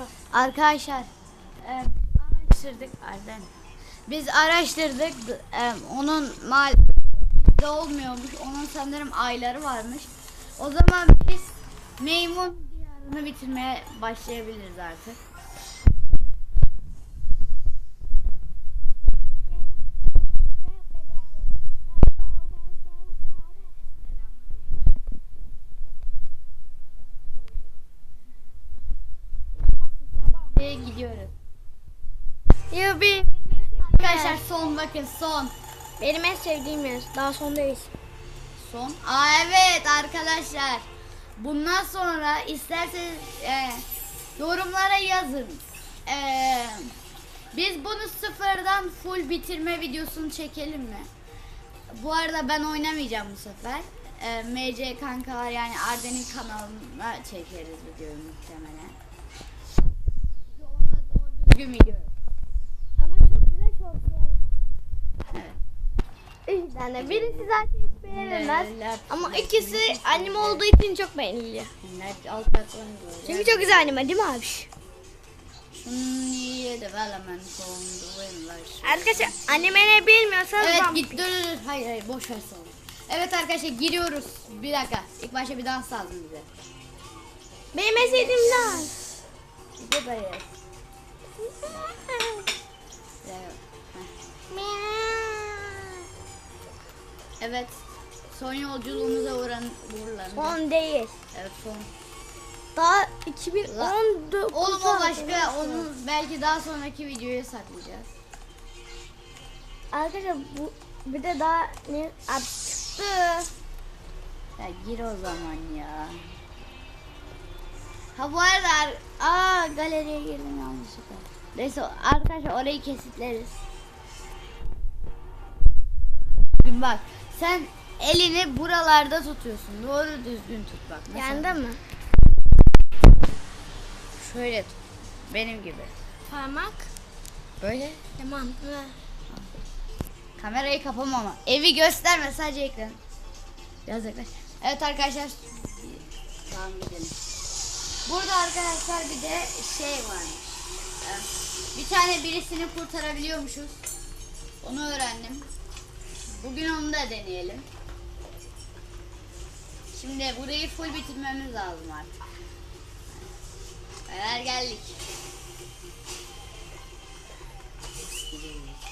Bak. Arkadaşlar e, araştırdık Arden. Biz araştırdık e, onun mal olmuyormuş. Onun sanırım ayları varmış. O zaman biz Meymun diyarını bitirmeye başlayabiliriz artık. Ve gidiyoruz. Yubi. Arkadaşlar son bakın son. Benim en sevdiğim yer. Daha sondayız. Son. Aa evet arkadaşlar. Bundan sonra isterseniz e, yorumlara yazın. E, biz bunu sıfırdan full bitirme videosunu çekelim mi? Bu arada ben oynamayacağım bu sefer. E, MC kankalar yani Arden'in kanalına çekeriz videoyu muhtemelen. Düzgün video. Ama çok güzel şortlarım var. Evet. Üç tane. Birisi zaten hiç beğenilmez. Ama ikisi anime olduğu için çok beğeniliyor. Çünkü çok güzel anime değil mi abi? Arkadaşlar anime ne bilmiyorsanız Evet ben- git dur dur dur. Hayır hayır boş ver sonra. Evet arkadaşlar giriyoruz. Bir dakika. İlk başta bir dans lazım bize. Benim en sevdiğim dans. Buradayız. Evet. Evet. Son yolculuğumuza uğran uğurlandık. Son değil. Evet son. Daha 2014. Oğlum o başka. Onu belki daha sonraki videoya saklayacağız. Arkadaşlar bu bir de daha ne Abi çıktı. Ya gir o zaman ya. Ha bu arada ar- aa galeriye girdim yanlışlıkla. Neyse arkadaşlar orayı kesitleriz. Şimdi bak sen elini buralarda tutuyorsun. Doğru düzgün tut bak. Mesela Yandı mı? Şöyle tut. Benim gibi. Parmak. Böyle. Tamam. Kamerayı kapama ama. Evi gösterme sadece ekran. Biraz yaklaş. Evet arkadaşlar. Tamam gidelim. Burada arkadaşlar bir de şey varmış. Ee, Bir tane birisini kurtarabiliyormuşuz. Onu öğrendim. Bugün onu da deneyelim. Şimdi burayı full bitirmemiz lazım artık. Beraber geldik.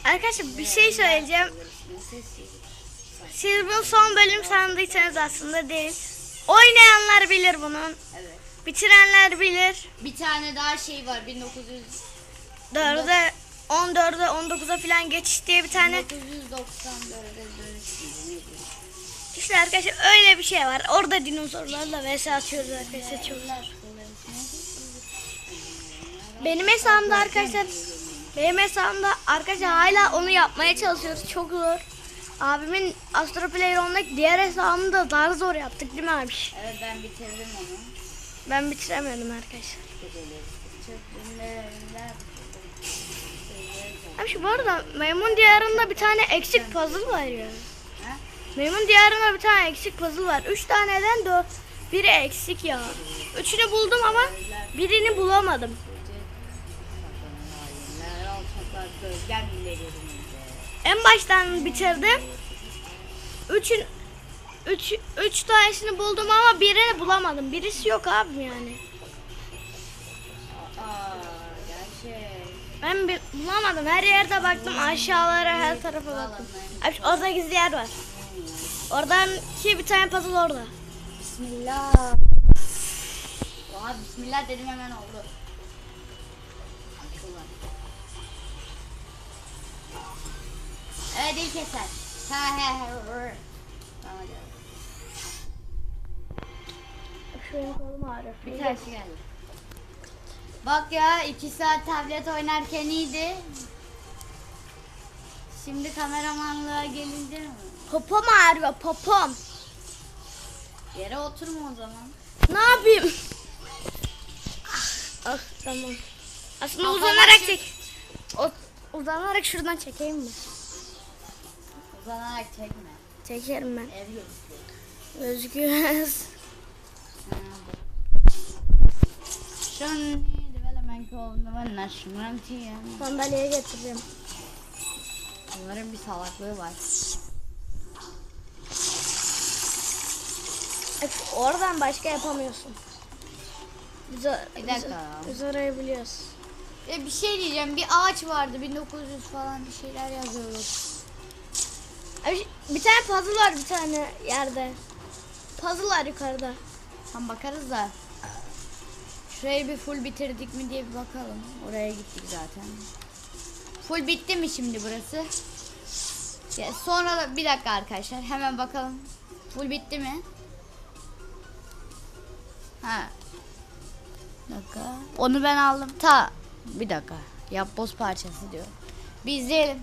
Arkadaşlar bir şey söyleyeceğim. Siz bu son bölüm sandıysanız aslında değil. Oynayanlar bilir bunun. Evet. Bitirenler bilir. Bir tane daha şey var 1900 4'e 14'e 19'a falan geçiş diye bir tane. 1994'e dönüş miydi, neydi? İşte arkadaşlar öyle bir şey var. Orada dinozorlarla vs atıyoruz arkadaşlar çok. Benim hesabımda arkadaşlar benim hesabımda arkadaşlar hala onu yapmaya çalışıyoruz. Çok zor. Abimin Astro Player On'daki diğer hesabını da daha zor yaptık değil mi abi? Evet ben bitirdim onu. Ben bitiremedim arkadaşlar. Abi şu bu arada Maymun Diyarı'nda bir tane eksik puzzle var ya. Maymun Diyarı'nda bir tane eksik puzzle var. Üç taneden dört. Biri eksik ya. Üçünü buldum ama birini bulamadım. En baştan bitirdim. Üçün üç, üç tanesini buldum ama birini bulamadım. Birisi yok abi yani. Ben bir, bulamadım. Her yerde baktım. Aşağılara her tarafa baktım. Abi orada gizli yer var. Oradan ki bir tane puzzle orada. Bismillah. Oha bismillah dedim hemen oldu. Evet ilk keser. Ha he he. Tamam hadi. Benim kolum ağrıyor. Bir tanesi geldi. Bak ya iki saat tablet oynarken iyiydi. Şimdi kameramanlığa gelince mi? Popom ağrıyor popom. Yere oturma o zaman. Ne yapayım? Ah, ah tamam. Aslında Kafana uzanarak çek. O, uzanarak şuradan çekeyim mi? Uzanarak çekme. Çekerim ben. Ev gözüküyor. Gözüküyoruz. Şu an development kovdum naşmam diye. Sandalyeye getireceğim. Bunların bir salaklığı var. Öf, Oradan başka yapamıyorsun. Biz, Bir biz, dakika. biz orayı biliyoruz. E bir şey diyeceğim. Bir ağaç vardı 1900 falan bir şeyler yazıyoruz. Abi, bir tane puzzle var bir tane yerde. Puzzle var yukarıda. Tam bakarız da. Şurayı bir full bitirdik mi diye bir bakalım. Oraya gittik zaten. Full bitti mi şimdi burası? Ya sonra da bir dakika arkadaşlar hemen bakalım. Full bitti mi? Ha. Dakika. Onu ben aldım. Ta bir dakika. Yap boz parçası diyor. Bir izleyelim.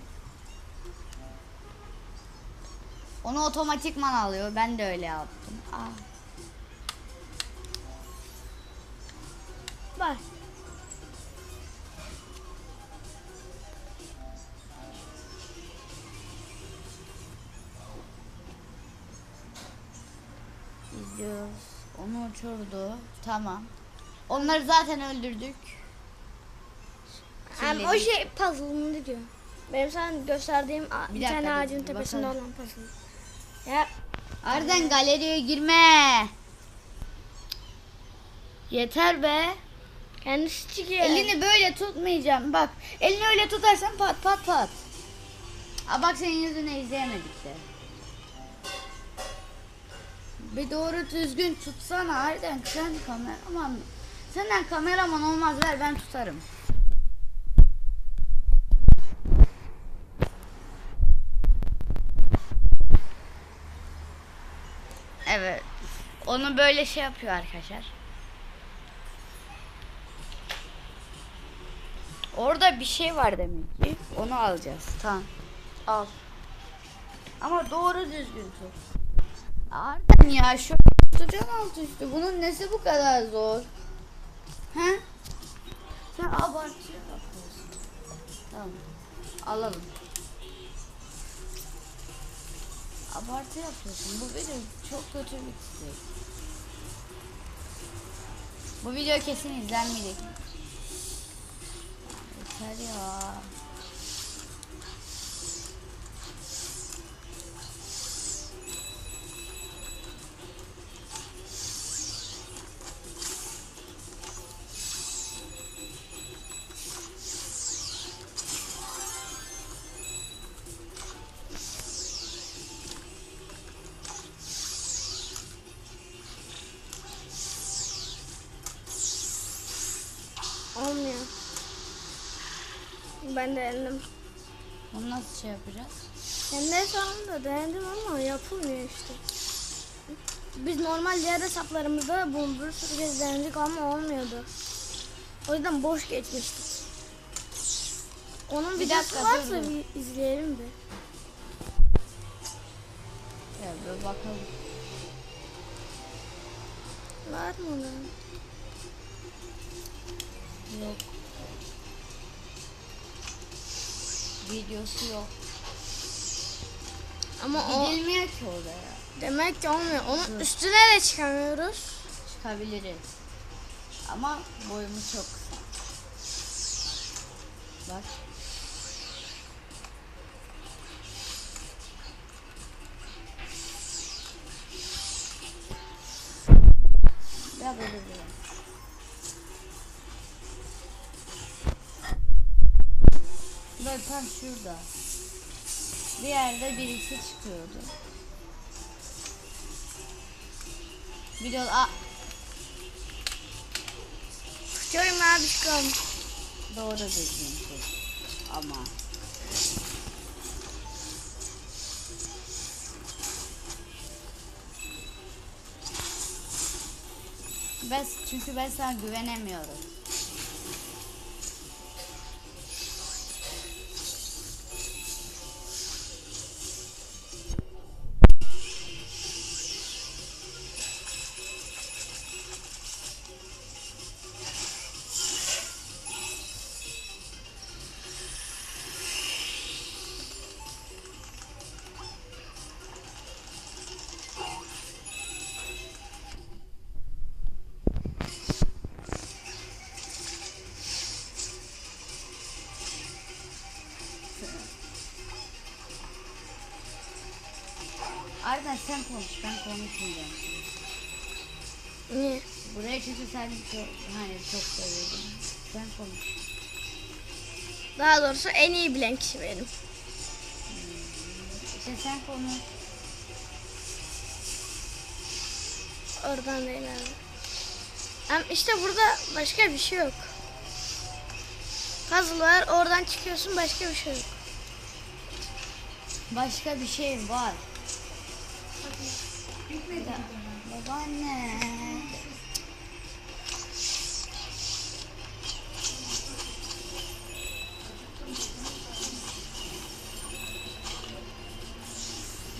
Onu otomatikman alıyor. Ben de öyle yaptım. Aa. Bak. İzliyoruz. Onu uçurdu. Tamam. Onları zaten öldürdük. Hem o şey puzzle'ını diyor. Benim sana gösterdiğim bir, dakika, tane ağacın bir tepesinde bakalım. olan puzzle. Ya Arden galeriye girme. Yeter be. Kendisi çıkıyor. Elini böyle tutmayacağım. Bak elini öyle tutarsan pat pat pat. Aa bak senin yüzünü izleyemedik de. Bir doğru düzgün tutsana Arden sen kameraman. Senden kameraman olmaz ver ben tutarım. Evet. Onu böyle şey yapıyor arkadaşlar. Orada bir şey var demek ki. Onu alacağız. Tamam. Al. Ama doğru düzgün tut. Arden ya şu tutacaksın alt üstü. Bunun nesi bu kadar zor? He? Sen abartı yapıyorsun. Tamam. Alalım. Abartı yapıyorsun. Bu video çok kötü bitecek. Bu video kesin izlenmeyecek. Yeter ya. Olmuyor. Ben de denedim. Bunu nasıl şey yapacağız? Kendi hesabımda denedim ama yapılmıyor işte. Biz normal diğer hesaplarımızda bunu bir sürü kez denedik ama olmuyordu. O yüzden boş geçmiştik. Onun Bir videosu dakika, varsa dur, dur. bir izleyelim bir. Ya bir bakalım. Var mı onun? Yok. Videosu yok. Ama o Gidilmiyor ki oraya. demek ki olmuyor. Onun üstüne de çıkamıyoruz. Çıkabiliriz. Ama boyumuz çok kısa. Bak. Ya böyle tam şurada. Bir yerde birisi çıkıyordu. Video Aa, Tutuyorum abi çıkalım. Doğru düzgün tut. Ama. Ben, çünkü ben sana güvenemiyorum. Sen konuş ben konuşmayacağım. Niye? Buraya çünkü sen çok hani çok seviyordun. Sen konuş. Daha doğrusu en iyi bilen kişi benim. İşte sen konuş. Oradan değil abi. Hem işte burada başka bir şey yok. Puzzle var oradan çıkıyorsun başka bir şey yok. Başka bir şey var. Ya, babaanne.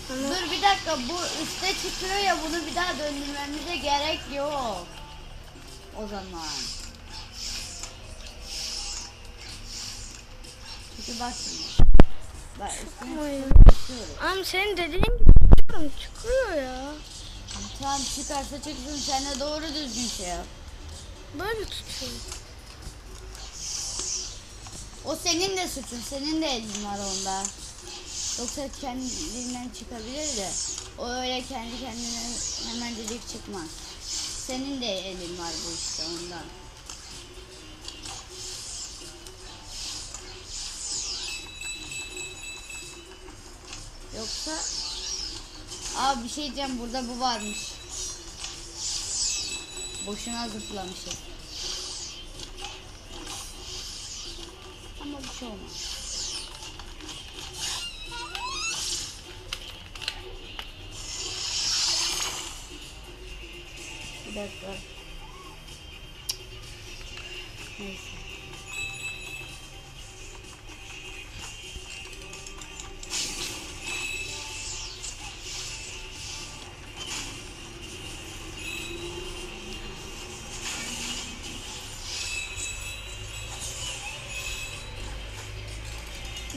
Dur bir dakika bu üste çıkıyor ya bunu bir daha döndürmemize gerek yok. O zaman. Çünkü bak şimdi. Bak üstüne çıkıyoruz. Ama senin dediğin gibi çıkıyorum, çıkıyor ya. Tamam çıkarsa çıksın sen de doğru düzgün şey yap. Böyle tutuyorum. O senin de suçun. Senin de elin var onda. Yoksa kendinden çıkabilir de. O öyle kendi kendine hemen dedik çıkmaz. Senin de elin var bu işte ondan. Aa bir şey diyeceğim burada bu varmış. Boşuna zıplamışım. Ama bir şey olmaz. Bir dakika.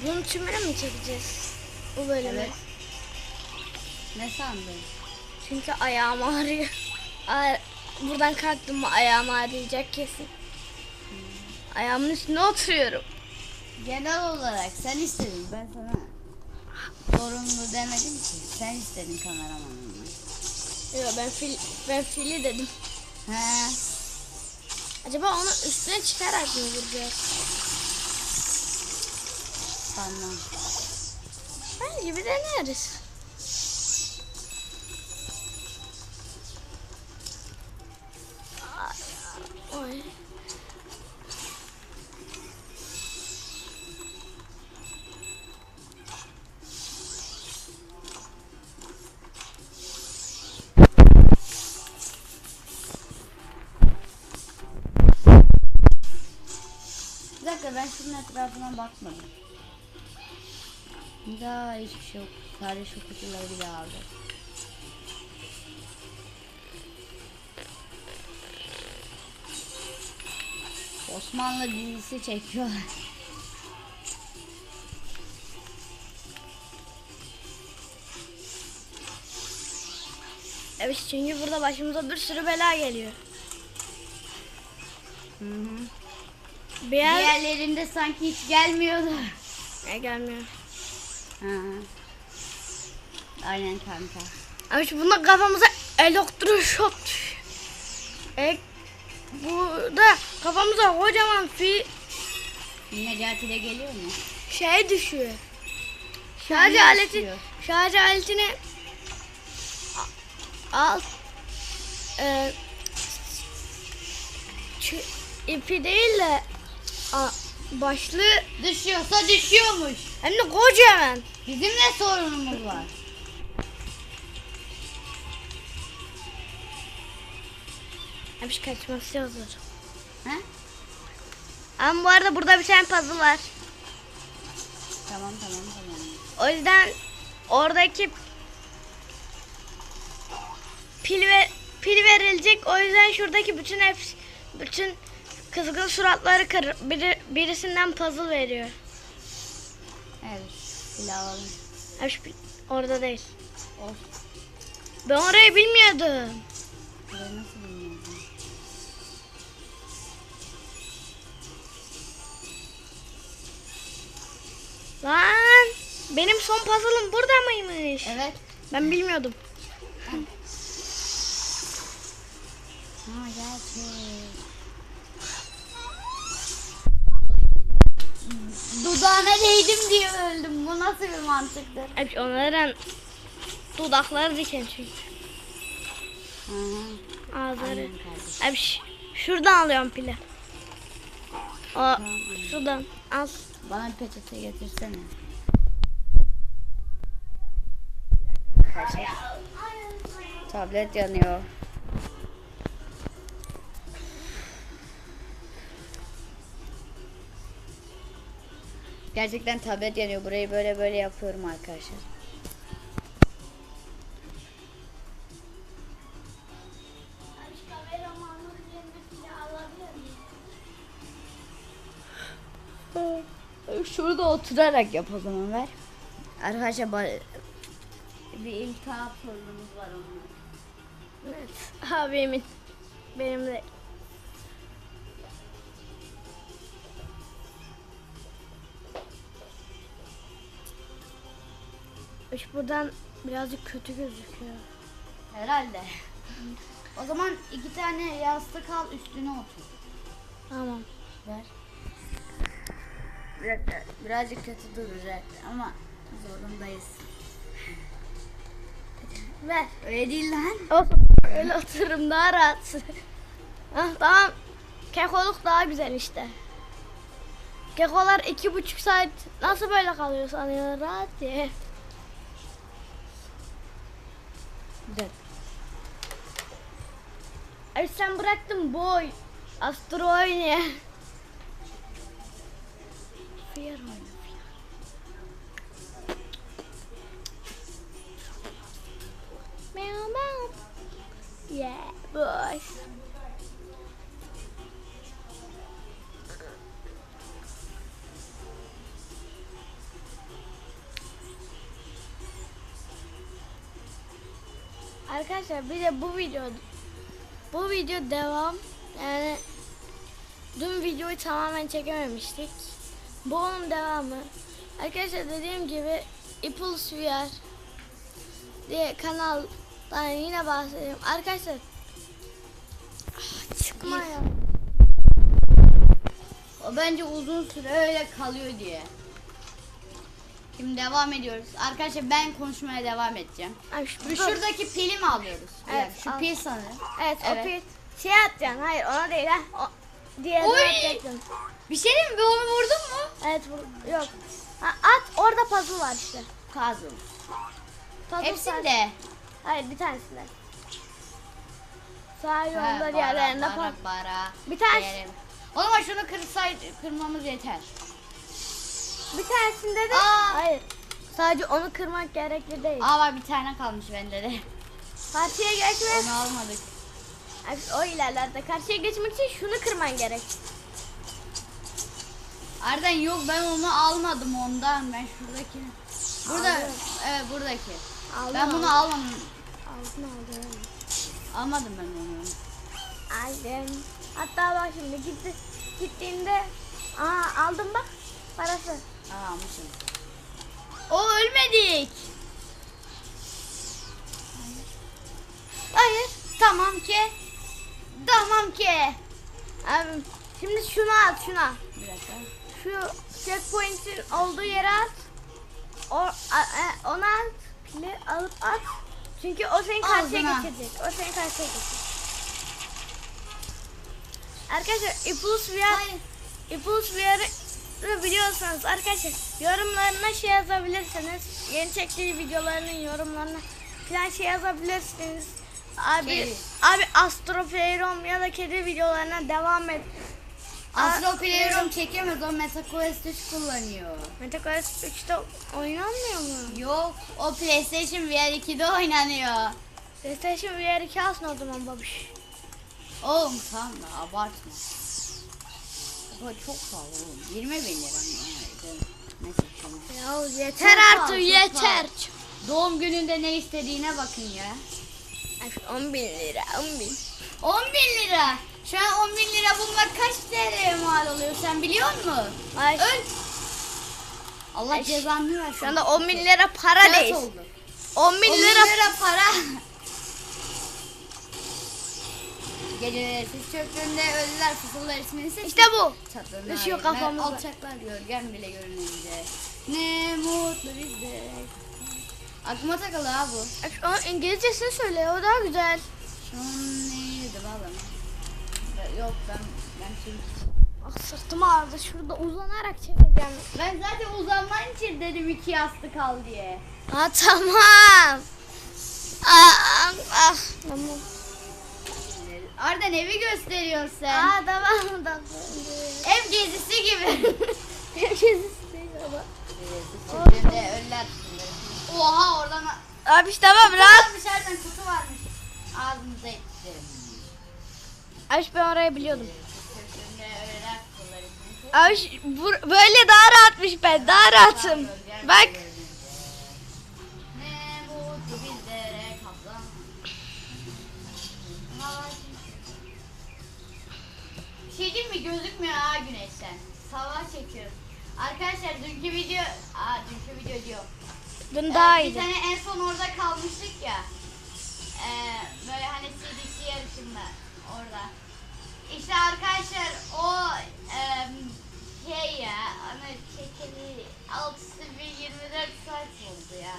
Bunun tümünü mü çekeceğiz? Bu bölümü. Evet. Ne sandın? Çünkü ayağım ağrıyor. Buradan kalktım mı ayağım ağrıyacak kesin. Ayağımın üstüne oturuyorum. Genel olarak sen istedin. Ben sana zorunlu demedim ki. Sen istedin kameramanını. Yok ben fil, ben fili dedim. He. Acaba onu üstüne çıkarak mı vuracağız? Tamam. Bence bir deneriz. Oy. Bir dakika ben şunun etrafına bakmadım. Daha hiçbir şey yok. Sadece şu kutuları bile aldım. Osmanlı dizisi çekiyorlar. Evet çünkü burada başımıza bir sürü bela geliyor. Hı hı. Bir yer... Diğerlerinde sanki hiç gelmiyordu. E, gelmiyor. Aynen kanka. Ama şu bunda kafamıza elektroşok. E, burada kafamıza kocaman fi Necati de geliyor mu? şey düşüyor. Şarj Ne aleti, düşüyor? şarj aletini al. E, ipi değil de a, başlığı Düşüyorsa düşüyormuş. Hem de kocaman. Bizim ne sorunumuz var? Hepsi kaçması hazır. He? Ama bu arada burada bir tane puzzle var. Tamam tamam tamam. O yüzden oradaki pil ve pil verilecek. O yüzden şuradaki bütün hepsi bütün kızgın suratları kır. Biri, birisinden puzzle veriyor. Evet. Silah alalım. Aş, şey orada değil. Of. Ben orayı bilmiyordum. Burayı nasıl bilmiyordun? Lan! Benim son puzzle'ım burada mıymış? Evet. Ben bilmiyordum. Ha gerçek. Dudağına değdim diye öldüm. Bu nasıl bir mantıktır? Hep onların dudakları diken çünkü. Hı hı. Ağızları. Hep şuradan alıyorum pili. O şuradan al. Bana bir peçete getirsene. Tablet yanıyor. Gerçekten tablet yanıyor. Burayı böyle böyle yapıyorum arkadaşlar. Şurada oturarak yap o zaman ver. Arkadaşlar bir iltihap sorunumuz var onun. Evet. Abimin. Benim de. Üç buradan birazcık kötü gözüküyor. Herhalde. o zaman iki tane yastık al üstüne otur. Tamam. Ver. Birazcık kötü duracak ama zorundayız. Ver. Öyle değil lan. Olsun. Öyle otururum daha rahat. Hah, tamam. Kekoluk daha güzel işte. Kekolar iki buçuk saat nasıl böyle kalıyor sanıyor rahat diye. Bir dakika. Abi sen bıraktın boy. Astro oynuyor. Fear oynuyor. Meow meow. Yeah boys. Arkadaşlar bir de bu video bu video devam. Yani dün videoyu tamamen çekememiştik. Bu onun devamı. Arkadaşlar dediğim gibi Impulse VR diye kanaldan yine bahsedeyim. Arkadaşlar ah, çıkma ya. O bence uzun süre öyle kalıyor diye. Şimdi devam ediyoruz. Arkadaşlar ben konuşmaya devam edeceğim. Abi şu, şuradaki pili mi alıyoruz? Evet, Şu al. pil sanırım. Evet, Evet. o pil şey atacaksın. Hayır ona değil ha. O, Oy! atacaksın. Bir şey diyeyim mi? Bir onu vurdun mu? Evet bu, yok. Ha, at orada puzzle var işte. Puzzle sadece- Hepsinde. Hayır bir tanesinde. Sağ yolda diğerlerinde puzzle. bara. Bir tane. O zaman şunu kırsaydı, kırmamız yeter. Bir tanesinde de Aa! hayır. Sadece onu kırmak gerekli değil. Aa bak bir tane kalmış bende de. Karşıya geçmek, Onu almadık. o ilerlerde karşıya geçmek için şunu kırman gerek. Arden yok ben onu almadım ondan. Ben şuradaki. Burada. Aldın. Evet buradaki. Aldın, ben bunu aldın. almadım. Aldın aldın. Almadım ben onu. Aldım. Hatta bak şimdi gitti, gittiğinde aa aldım bak parası. Aa almışım. O ölmedik. Hayır. Tamam ki. Tamam ki. Abi şimdi şunu at şuna. Bir dakika. Şu checkpoint'in olduğu yere at. O, a, e, ona at. Pili alıp at. Çünkü o seni karşıya Ağzına. geçirecek. O seni karşıya geçirecek. Arkadaşlar Impulse VR Impulse VR'ı biliyorsanız arkadaşlar yorumlarına şey yazabilirsiniz. Yeni çektiği videolarının yorumlarına falan şey yazabilirsiniz. Abi Kedi. abi Astro Playroom ya da kedi videolarına devam et. Astro Playroom çekemez o MetaQuest 3 kullanıyor. MetaQuest 3'te oynanmıyor mu? Yok o PlayStation VR 2'de oynanıyor. PlayStation VR 2 alsın o zaman babuş. Oğlum tamam abartma. Oha çok pahalı oğlum. 20 bin lira mı? Ya yeter Çok artık yeter. Doğum gününde ne istediğine bakın ya. Ay, 10 bin lira 10 bin. 10 bin lira. Şu an 10 bin lira bulmak kaç TL'ye mal oluyor sen biliyor musun? Ay, Öl. Allah Ay, cezanı versin. şu anda 10 bin lira para Kağıt değil. oldu. 10 bin 10 bin lira lira para. Geceleri sis çöktüğünde ölüler fısıldar ismini. İşte bu. Çatırlar Düşüyor kafamıza. Alçaklar gölgen bile görününce. Ne mutlu bizde. Aklıma takıldı ha bu. An İngilizcesini söyle o daha güzel. Şun neydi balım? Yok ben ben şey. Ah sırtım ağrıdı şurada uzanarak çekeceğim. Ben zaten uzanman için dedim iki yastık al diye. Ha tamam. Ah, ah. Tamam. Arden evi gösteriyorsun sen. Aa tamam tamam. Ev gezisi gibi. Herkes istiyor ama. Çöktüğünde ölüler fısıldar. Oha oradan Abi işte tamam rahat. Rahat. dışarıdan kutu varmış. Ağzınıza ettim. Abi ben orayı biliyordum. Abi böyle daha rahatmış ben daha rahatım. Bak. Gözükmüyor ha güneşten. Sabah çekiyoruz. Arkadaşlar dünkü video, aa dünkü video diyor. Dün Ee, daha Bir iyiydi. tane en son orada kalmıştık ya. Ee, böyle hani CDC yarışında orada. İşte arkadaşlar o em, şey ya hani çekili altısı bir 24 saat oldu ya.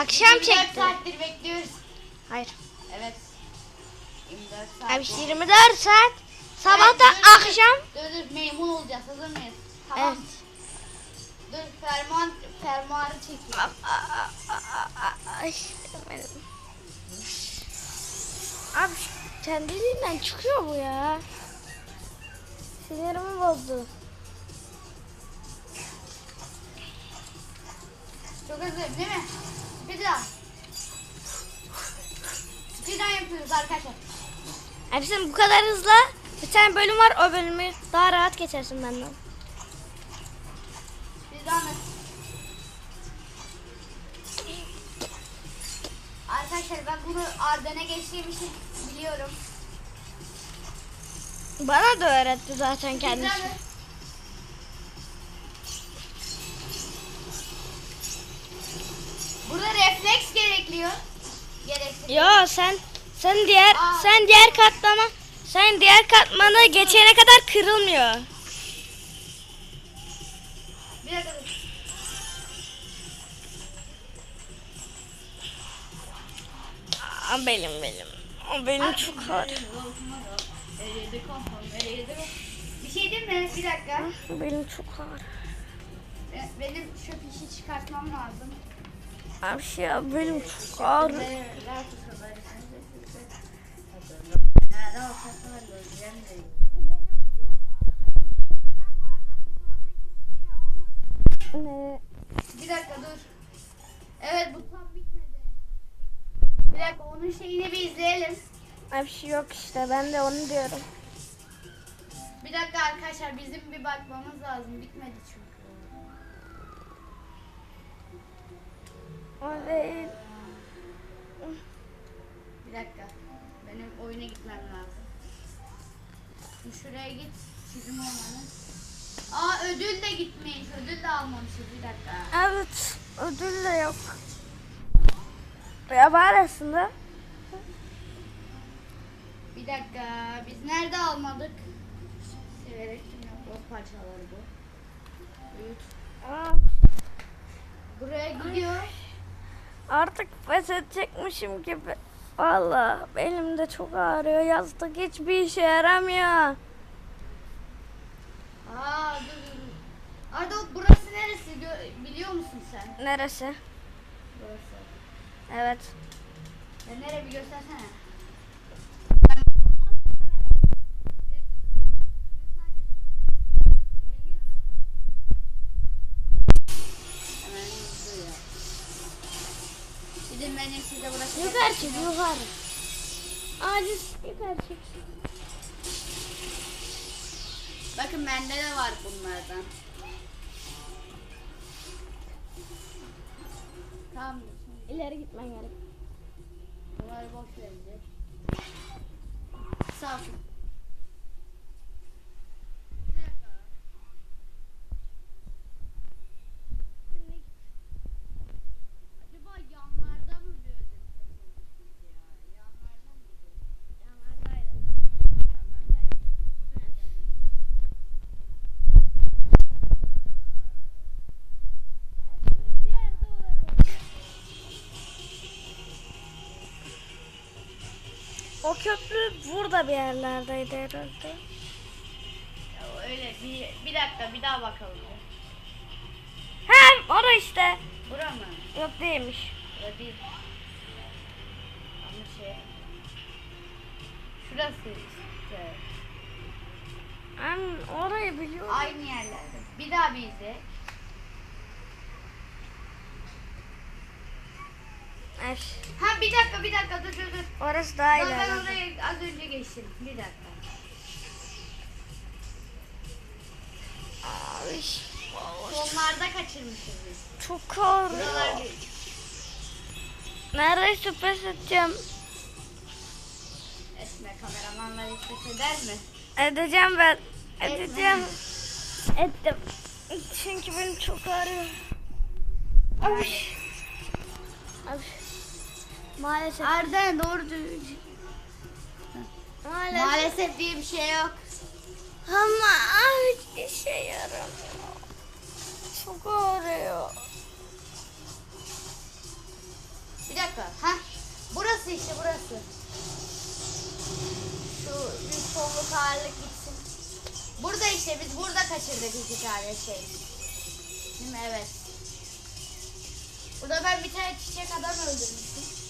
Akşam 24 çekti. saattir bekliyoruz. Hayır. Evet. 24 saat. Abi oldu. 24 saat. Dur, dur. akşam. Dur dur meymun olacağız hazır mıyız? Tamam. Evet. Dur fermuar, fermuarı çekiyor. Ay. Abi kendiliğinden çıkıyor bu ya. Sinirimi bozdu. Çok özür değil mi? Speedrun. Speedrun yapıyoruz arkadaşlar. Sen bu kadar hızlı bir tane bölüm var o bölümü daha rahat geçersin benden. Speedrun. Arkadaşlar ben bunu Arden'e geçtiğim için biliyorum. Bana da öğretti zaten kendisi. Speedrun. Burada refleks gerekiyor. Gereksiz. Yo sen sen diğer Aa. sen diğer katlama sen diğer katmanı geçene kadar kırılmıyor. Bir dakika dur. Aa, benim benim. O benim çok ağır. Bir şey değil mi? Bir dakika. Benim çok ağır. Be- Benim çöp işi çıkartmam lazım. Abi şey ya benim çok ağır. Ne? Bir dakika dur. Evet bu tam bitmedi. Bir dakika onun şeyini bir izleyelim. Abi şey yok işte ben de onu diyorum. Bir dakika arkadaşlar bizim bir bakmamız lazım. Bitmedi çünkü. O değil. Şuraya git. Çizim olmanın. Aa ödül de gitmiş. Ödül de almamışız. Bir dakika. Evet ödül de yok. Ya var aslında. Bir dakika. Biz nerede almadık? Severek yok parçaları bu. Büyük. Aa, Buraya gidiyor. artık pes edecekmişim gibi. Valla benim de çok ağrıyor. Yastık hiçbir işe yaramıyor. Aa dur dur dur. Arda burası neresi Gö- biliyor musun sen? Neresi? Burası. Evet. Ya nereye bir göstersene. Hemen hızlı Size bırakacağım. Yukarı çık yukarı. Acil yukarı çık. Bakın bende de var bunlardan. Tamam. İleri gitmen gerek. Bunları boş vereceğiz. Sağ ol. Burada bir yerlerdeydi herhalde. Ya Öyle bir, bir dakika bir daha bakalım. Hem orada işte. Bura mı? Yok değilmiş. Bura değil. Ama şey. Şurası işte. Ben orayı biliyorum. Aynı yerlerde. Bir daha bir izle. Ay, Ha bir dakika bir dakika dur dur dur. orası daha Ya ben oraya az önce geçtim. Bir dakika. Ay, Sonlarda kaçırmışız biz. çok bir- Neredeyse pes edeceğim. Etme kameramanlar istek eder mi? Edeceğim ben. Etme. Edeceğim. Ettim. Çünkü benim çok ağrıyor. Ay. Ay. Maalesef. Arden doğru düzgün. Maalesef. Maalesef diye bir şey yok. Ama hiçbir şey yaramıyor. Çok ağrıyor. Bir dakika. Ha? Burası işte burası. Şu bir solluk ağırlık gitsin. Burada işte biz burada kaçırdık iki tane şey. Değil mi? Evet. Burada ben bir tane çiçek adam öldürmüştüm.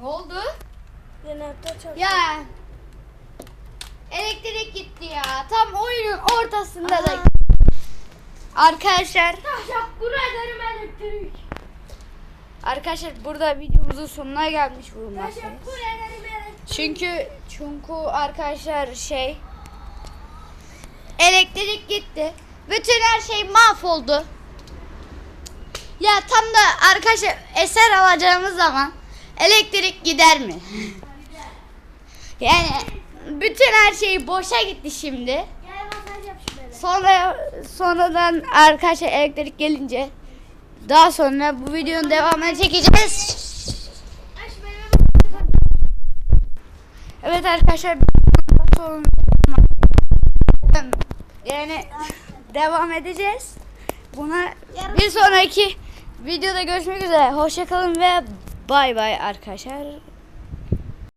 Ne oldu? Jeneratör çok. Ya. Elektrik gitti ya. Tam oyunun ortasında da. Aha. Arkadaşlar. Teşekkür ederim elektrik. Arkadaşlar burada videomuzun sonuna gelmiş bulunmaktayız. Çünkü çünkü arkadaşlar şey elektrik gitti. Bütün her şey mahvoldu. Ya tam da arkadaşlar eser alacağımız zaman elektrik gider mi? yani bütün her şey boşa gitti şimdi. Sonra sonradan arkadaşlar elektrik gelince daha sonra bu videonun devamını çekeceğiz. Evet arkadaşlar yani devam edeceğiz. Buna bir sonraki videoda görüşmek üzere. Hoşçakalın ve bay bay arkadaşlar.